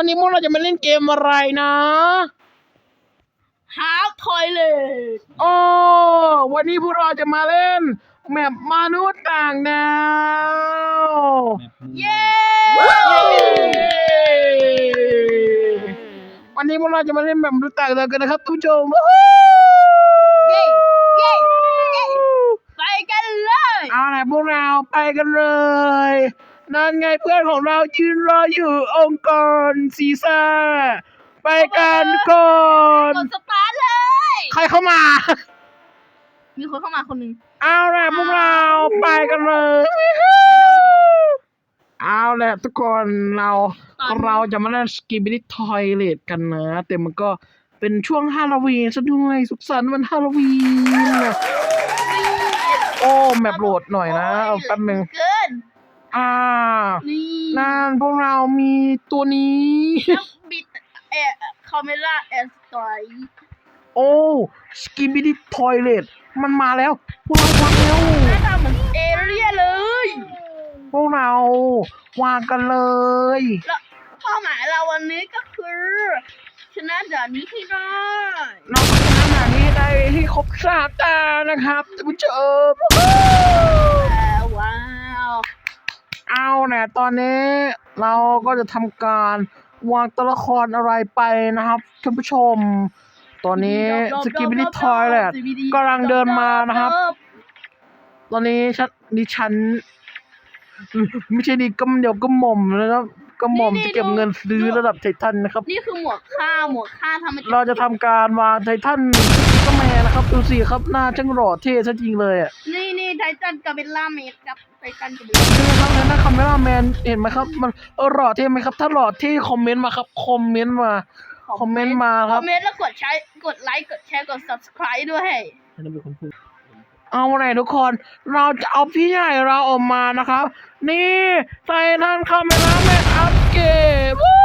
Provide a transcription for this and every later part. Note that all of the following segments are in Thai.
วันนี้พวกเราจะมาเล่นเกมอะไรนะฮาร์ทอยเลตโอ้วันนี้พวกเราจะมาเล่นแมปมนุษย์ต่างดาวเย้วันนี้พวกเราจะมาเล่นแบบมนุษย์ต่างดาวกันนะครับทุกผู้ชมเย้เย้เย้ไปกันเลยเอาไหนพวกเราไปกันเลย นั่นไงเพื่อนของเรายืนรออยู่องค์กรซีซ่า ไปกันก่อนกดสตาร์ทเลย ใครเข้ามา มีคนเข้ามาคนหนึ่งเอาแหละพวกเราไปกันเลย เอาแหละทุกคนเราเราจะมาเล่นสกีบิลิทอยเลตกันนะ แต่มันก็เป็นช่วงฮาโลวีนซะด้วยสุขสันต์วันฮาโลวีน โอ้ แมปโหลดหน่อยนะ เอาแป๊บหนึง เกิน อ่า นี่นั่นพวกเรามีตัวนี้ แล้วบิดเอ่อคาเมล่าแอสไตรโอ้สกีบิลิทอยเลตมันมาแล้วพวกเราวางแล้วหน้าตาเหมือนเอเรียเลย พวกเราวางกันเลยแล้วเป้าหมายเราวันนี้ก็คือ ชนะด่านนี้ให้ได้ น้องชนะหนานี้ได้ที่ครบสามตานะครับท่านผู้ชมแล้วว้าว เอาเนี่ยตอนนี้เราก็จะทำการวางตัวละครอะไรไปนะครับท่านผู้ชม ตอนนี้สกิบิลิทอยแหละกำลังเดินมานะครับ ตอนนี้ฉันดิฉัน ไม่ใช่ดิกำเดี๋ยวก็หม่อมนะครับ ก็หม่อมจะเก็บเงินซื้อระดับไททันนะครับ นี่คือหมวกค่าหมวกค่าทำมาจากเราจะทำการวางไททันก็แมนนะครับดูสิครับหน้าช่างหล่อเท่ซะจริงเลยอะนี่นี่ไททันกับเบลล่าเมดกับไททันกับเบลล่านี่นะครับในหน้าคาเมล่าแมนเห็นไหมครับ มันเออหล่อเท่ไหมครับ ถ้าหล่อเท่คอมเมนต์มาครับคอมเมนต์มาคอมเมนต์มาคครัอบมเมนต์แล้วกดใช้กดไลค์กดแชร์กด subscribe ด้วยเอาไหนทุกคน เราจะเอาพี่ใหญ่เราออกมานะครับ นี่ไททันคาเมล่าแมนอัปเกรดวู้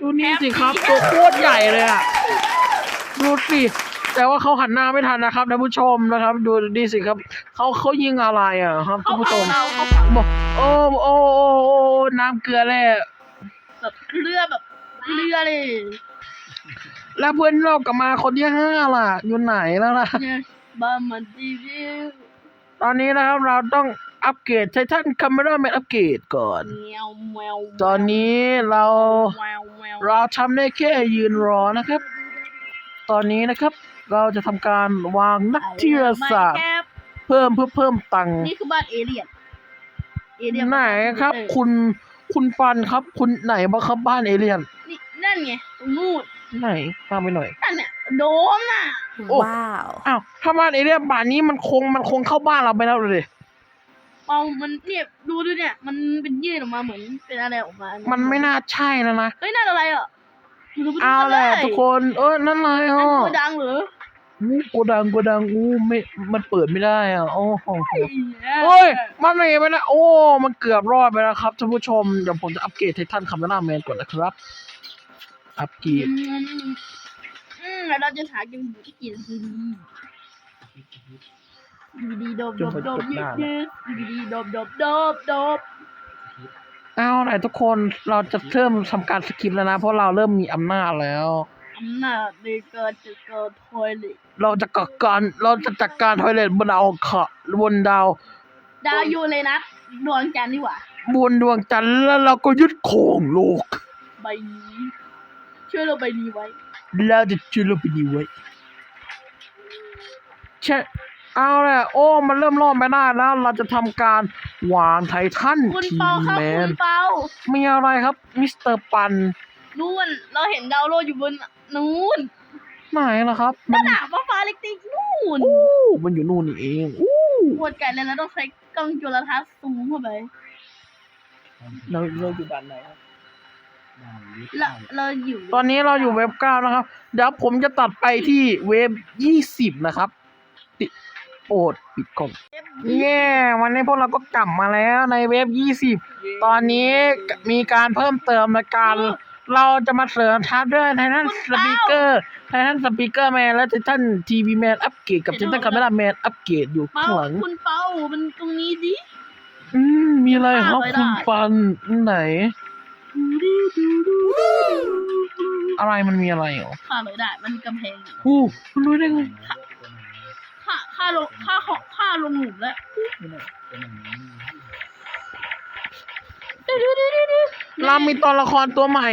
ดูนี่สิครับ ตัวโคตรใหญ่เลยอะดูสิแต่ว่าเขาหันหน้าไม่ทันนะครับท่านผู้ชมนะครับ ดูนี่สิครับเขาเขายิงอะไรอะครับท่านผู้ชมเขาเขาฝังบอกโอ้โอ้โอ้โอ้น้ำเกลือแร่แบบเรือแบบเรือเลย แล้วเพื่อนเรากลับมาคนที่ห้าล่ะ อยู่ไหนแล้วล่ะเนี่ย บ้ามันดีวิวตอนนี้นะครับเราต้องอัปเกรดไททันคาเมราแมนอัปเกรดก่อน แมวแมวตอนนี้เราแมวแมวเราทำได้แค่ยืนรอนะครับ ตอนนี้นะครับ เราจะทำการวางนักวิทยาศาสตร์ไม่แก้เพิ่มเพื่อเพิ่มตังค์นี่คือบ้านเอเลียนเอเลียนไหนครับ คุณคุณปันครับ คุณไหนบ้างครับบ้านเอเลียนนี่นั่นไงตรงนู่นไหนมาไปหน่อยนั่นเนี่ย โดมน่ะ โอ้ Wow. อ้าว ถ้าบ้านเอเลียนป่านนี้มันคงมันคงเข้าบ้านเราไปแล้วเลยเอามันเนี่ยดูดูเนี่ย มันเป็นยื่นออกมาเหมือนเป็นอะไรออกมามัมันไม่น่าใช่แล้วนะ เฮ้ยนั่นอะไรอะดูดูดูเอาแหละได้ทุกคน เออนั่นเลยนั่อ๋นอตัวดังเหรออู้โกดังโกดังอู้ไม่มันเปิดไม่ได้อะโอ้โหเฮ้โอ้ยมันหนีไปแล้วโอ้ มันเกือบรอดไปแล้วครับท่านผู้ชมเดี๋ยวผมจะอัปเกรดไททันคัมเมราแมนก่อนนะครับ อัปเกรอืดม อืมแล้วเราจะหากันที่กินซีดีดีดีดบดบดบเยอะเยอะดีดีดบดบดบดบเอาไหนทุกคนเราจะเริ่มทำการสกิปแล้วนะ เพราะเราเริ่มมีอำนาจแล้วอำนาจในการจัดการทอยเลทเราจะกักการเราจะจัดการทอยเลทบนดาวขะบนดาว ดาวยูเลยนะดวงจันทร์นี่หว่าบนดวงจันทร์แล้วเราก็ยึดโครองโลก ใบนี้ช่วยเราใบนี้ไว้ แล้วจะช่วยเราไปดีไว้ใช่เอาแหละโอ้มันเริ่มรอดไม่ได้แล้ว เราจะทำการวางไททันคุณทีเปาครับแมคุนณเปามีอะไรครับมิสเตอร์ปันนู่นเราเห็นดาวโลกอยู่บนนู่นไหนล่ะครับมัหน้านต่างฟ้าฟ้าเล็กติ๊กนู่นอู้มันอยู่นู่นนี่เองอู้ปวดไก่เลยแล้วต้องใช้กล้องจุลทรรศน์ซูมเข้าไปเราเราอยู่ด้านไหนครับ เราเราอยู่ตอนนี้เราอยู่เว็บเก้านะครับ เดี๋ยวผมจะตัดไปที่เว็บยี่สิบนะครับปิดโปรดปิดกล่องเย้วันนี้พวกเราก็กลับมาแล้วในเว็บยี่สิบตอนนี้มีการเพิ่มเติมในการเราจะมาเสริมทับด้วยไททันสปีกเกอร์ไททันสปีกเกอร์แมนและไททันทีวีแมนอัปเกรดกับไททันคาเมราแมนอัปเกรดอยู่เปาข้างหลังคุณเปามันตรงนี้ดิอืมมีอะไรครับไม่ได้คุณปันไหนดูดิดูดูดู อะไรมันมีอะไรเหรอข้าเลยได้ มันมีกำแพงอยู่อู้มันรู้ได้ไงข้าข้าลงข้าขอข้าลงหลุมแล้วดูดูดูดูดูเรามีตัวละครตัวใหม่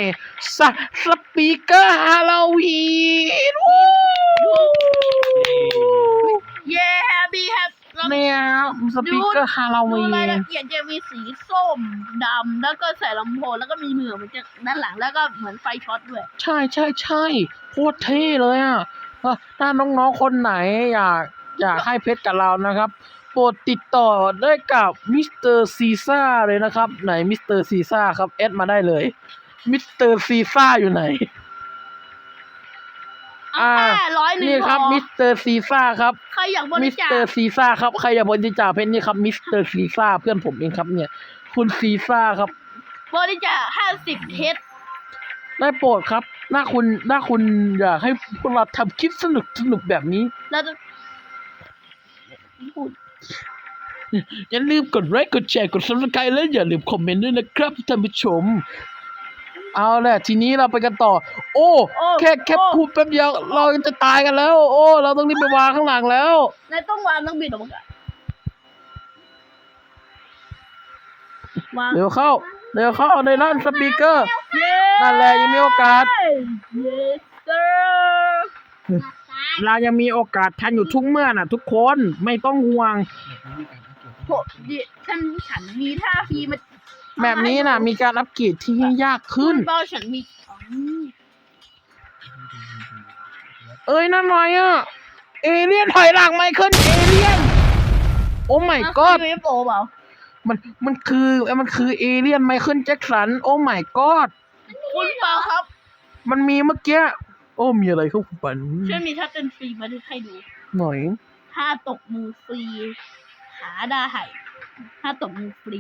สสปีกเกอร์ฮาโลวีนวู้ เย้แฮปปี้แฮป เนี่ยสปีกเกอร์ฮาโลดูวีรายนละเอียดจะมีสีส้มดำแล้วก็ใส่ลำโพงแล้วก็มีเหมือกมันจะด้านหลังแล้วก็เหมือนไฟช็อตด้วย ใช่ใช่ใช่โคตรเท่เลยอะเอ่อถ้าน้องๆคนไหนอยากอยากให้เพชรกับเรานะครับ โปรดติดต่อได้กับมิสเตอร์ซีซ่าเลยนะครับ ไหนมิสเตอร์ซีซ่าครับแอดมาได้เลยมิสเตอร์ซีซ่าอยู่ไหน เอาอ่า แค่ร้อยหนึ่งนี่ครับ พอมิสเตอร์ซีซ่าครับ ใครอยากบมิริสจาเตอคร์ซีซ่าครับ ใครอยากบริจาคเพชรนี่ครับ มิสเตอร์ซีซ่าเพื่อนผมเองครับเนี่ย คุณซีซ่าครับ บริจาคห้าสิบเพชรได้โปรดครับ ถ้าคุณถ้าคุณอยากให้พวกเราทำคลิปสนุกสนุกแบบนี้เราจะพูดอย่าลืมกดไลค์กดแชร์กด subscribe และอย่าลืมคอมเมนต์ด้วยนะครับท่านผู้ชม เอาแหละทีนี้เราไปกันต่อ โอ้แค่แค่พูดแป๊บเดียวเราจะตายกันแล้ว โอ้ เราต้องรีบไปวางข้างหลังแล้ว นายต้องวางต้องบิดออกมาก่อนวางเดี๋ยวเข้าเดี๋ยวเข้าในร้านสปีกเกอร์ เย้นั่นแหละยังมีโอกาส เย้เซอร์เรายังมีโอกาสทันอยู่ทุกเมื่อน่ะ ทุกคนไม่ต้องห่วงโหดิฉันฉันมีท่าทีมัน แบบนี้น่ะมีการอัปเกรดที่ยากขึ้นคุณเบาฉันมีอ๋อเอ้ยนั่นไรอะ เอเลี่ยนถอยหลังไมเคิลเอเลี่ยน โอ้ my แล้ว god คุณไม่โปรเปล่ามันมันคือมันคือเอเลี่ยนไมเคิลแจ็คสัน โอ้ my god คุณเปล่าครับมันมีเมื่อกี้ โอ้ มีอะไรเข้าปันช่วยมีท่าเต้นฟรีมาให้ดูหน่อยท่าตกมือฟรีหาได้ท่าตกมือฟรี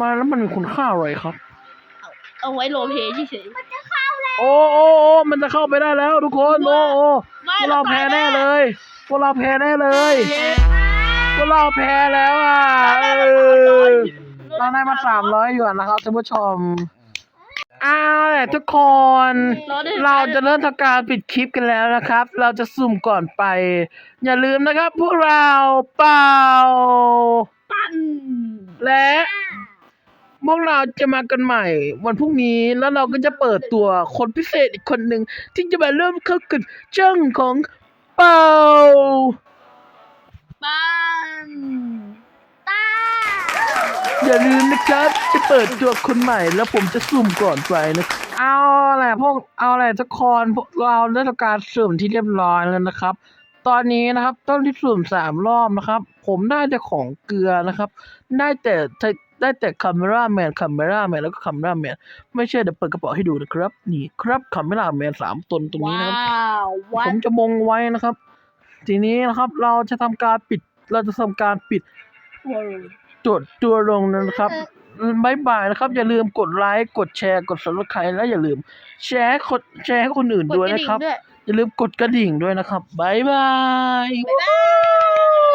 มาแล้วมันมีคุณค่าอะไรครับ เอาไว้โรลเพลย์เฉยโอ้โอ้โอ้มันจะเข้าไปได้แล้วทุกคนโอ้โอ้ๆไม่พวกเราแพ้แน่เลย พวกเราแพ้แน่เลยเย้พวกเราแพ้แล้วอะเออเราได้มาสามร้อยหยวนนะครับท่านผู้ชมเอาแหละทุกคนเราจะเริ่มทำการปิดคลิปกันแล้วนะครับ เราจะสุ่มก่อนไป อย่าลืมนะครับ พวกเราเป่า ปั้น และ พวกเราจะมากันใหม่ วันพรุ่งนี้แล้วเราก็จะเปิดตัวคนพิเศษอีกคนหนึ่งที่จะมาเริ่มเข้ากันเจ้งของเป่าปั้นตาอย่าลืมนะครับ จะเปิดตัวคนใหม่แล้วผมจะสุ่มก่อนไปนะเอาแหละพวกเอาแหละทุกคนพวกเราได้ทำการสุ่มที่เรียบร้อยแล้วนะครับ ตอนนี้นะครับต้นที่สุ่มสามรอบนะครับ ผมได้แต่ของเกลือนะครับ ได้แต่ ได้แต่คัมเมราแมนคัมเมราแมนแล้วก็คัมเมราแมนไม่เชื่อเดี๋ยวเปิดกระเป๋าให้ดูนะครับ นี่ครับคัมเมราแมนสามตนตรงนี้ว้านะครับววัผดมจะมงไว้นะครับ ทีนี้นะครับเราจะทำการปิด เราจะทำการปิดจดตัวลงนะครับบายบายนะครับ อย่าลืมกดไลค์กดแชร์กด subscribe และอย่าลืม แชร์คนแชร์ให้คนอื่นกดด้วยกระนะดิ่งครับด้วยอย่าลืมกดกระดิ่งด้วยนะครับบายบายบ๊ายบาย